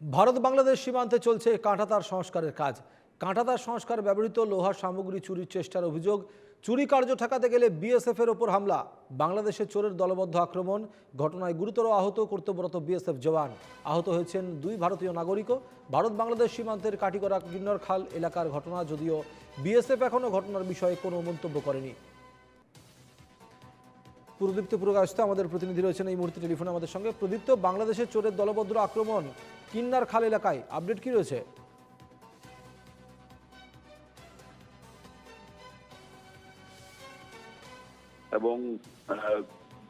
ভারত বাংলাদেশ সীমান্তে চলছে কাঁটাতার সংস্কারের কাজ। কাঁটাতার সংস্কার ব্যবহৃত লোহার সামগ্রী চুরির চেষ্টার অভিযোগ। চুরি কার্য ঠেকাতে গেলে বিএসএফের ওপর হামলা। বাংলাদেশের চোরের দলবদ্ধ আক্রমণ। ঘটনায় গুরুতর আহত কর্তব্যরত বিএসএফ জওয়ান। আহত হয়েছেন দুই ভারতীয় নাগরিকও। ভারত বাংলাদেশ সীমান্তের কাটিগড়া কিন্নর খাল এলাকার ঘটনা যদিও বিএসএফ এখনও ঘটনার বিষয়ে কোনো মন্তব্য করেনি। প্রদীপ্ত পুরকাশিত আমাদের প্রতিনিধি রয়েছেন এই মুহূর্তে টেলিফোনে আমাদের সঙ্গে। প্রদীপ্ত বাংলাদেশের চোরের দলবদ্ধ আক্রমণ। কিন্নার খাল এলাকায় আপডেট কি রয়েছে? এবং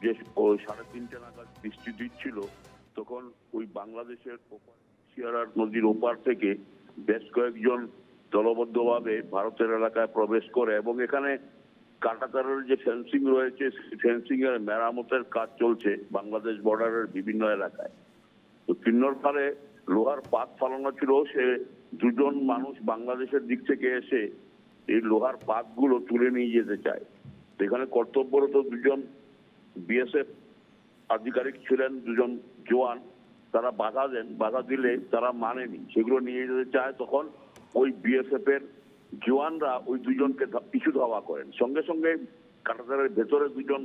যে সাড়ে তিনটে নাগাদ বৃষ্টি দিচ্ছিল, তখন ওই বাংলাদেশের শিয়ারার নদীর ওপার থেকে বেশ কয়েকজন দলবদ্ধভাবে ভারতের এলাকায় প্রবেশ করে এবং এখানে কাটাতারের যে ফেন্সিং রয়েছে ফেন্সিং এর মেরামতের কাজ চলছে বাংলাদেশ বর্ডারের বিভিন্ন এলাকায়। তো কিন্নর পারে লোহার পাত ফালানো ছিল, সে দুজন মানুষ বাংলাদেশের দিক থেকে এসে এই লোহার পাতগুলো তুলে নিয়ে যেতে চায়। এখানে কর্তব্যরত দুজন বিএসএফ আধিকারিক ছিলেন, দুজন জোয়ান তারা বাধা দেন, বাধা দিলে তারা মানেনি। সেগুলো নিয়ে যেতে চায় তখন ওই বিএসএফ এর জওয়ানরা ওই দুজনকে পিছু ধাওয়া করেন। সঙ্গে সঙ্গে কাটাতারের ভেতরে দুজন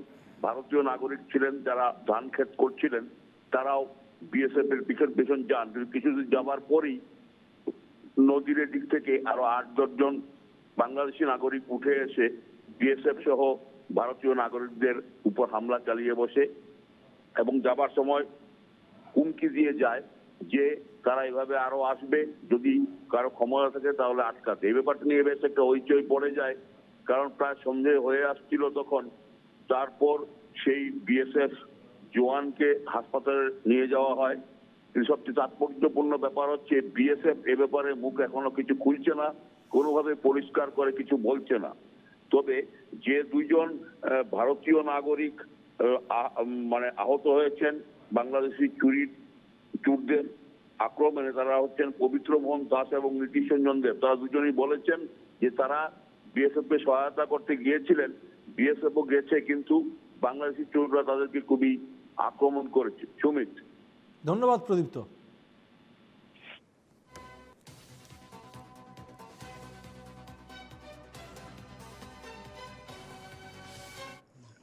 ভারতীয় নাগরিক ছিলেন, যারা ধান ক্ষেত করছিলেন, তারাও বিএসএফ এর পিছন পিছন যান। কিছুদিন যাবার পরই নদীর দিক থেকে আরও আট দশজন বাংলাদেশি নাগরিক উঠে এসে বিএসএফ সহ ভারতীয় নাগরিকদের উপর হামলা চালিয়ে বসে এবং যাবার সময় হুমকি দিয়ে যায় যে তারা এভাবে আরও আসবে, যদি কারও ক্ষমতা থাকে তাহলে আটকাতে। এই ব্যাপারটা নিয়ে বেশ একটা হইচই পড়ে যায়, কারণ প্রায় সন্ধে হয়ে আসছিল তখন। তারপর সেই বিএসএফ জওয়ানকে হাসপাতালে নিয়ে যাওয়া হয়। কিন্তু সবচেয়ে তাৎপর্যপূর্ণ ব্যাপার হচ্ছে, বিএসএফ এ ব্যাপারে মুখ এখনও কিছু খুলছে না, কোনোভাবে পরিষ্কার করে কিছু বলছে না। তবে যে দুইজন ভারতীয় নাগরিক মানে আহত হয়েছেন, বাংলাদেশি চুরির, চুরদের আক্রমণে তারা হচ্ছেন পবিত্র মোহন দাস এবং নীতিশ রঞ্জন দেব। তারা দুজনেই বলেছেন যে তারা বিএসএফ কে সহায়তা করতে গিয়েছিলেন। বিএসএফ ও গেছে, কিন্তু বাংলাদেশি চোররা তাদেরকে খুবই আক্রমণ করেছে। সুমিত। ধন্যবাদ প্রদীপ্ত।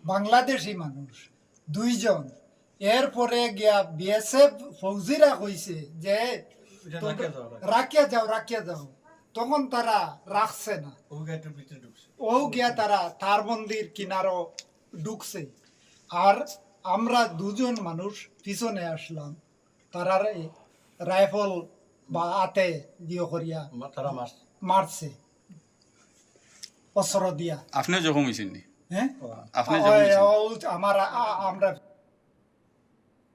বাংলাদেশি মানুষ দুইজন। এরপরে গিয়া বিএসএফ ফৌজিরা কইছে যে রাখিয়া যাও রাখিয়া। যাও তখন তারা রাখছে না। ও গিয়া তারা তার মন্দির কিনারও ঢুকছে। আর আমরা দুজন মানুষ পিছনে আসলাম। তারার রাইফল বা আতে দিয়ে করিয়া মারছে। অস্ত্র দিয়া। আপনি জখম হয়েছেন হ্যাঁ? আপনি আমার আমরা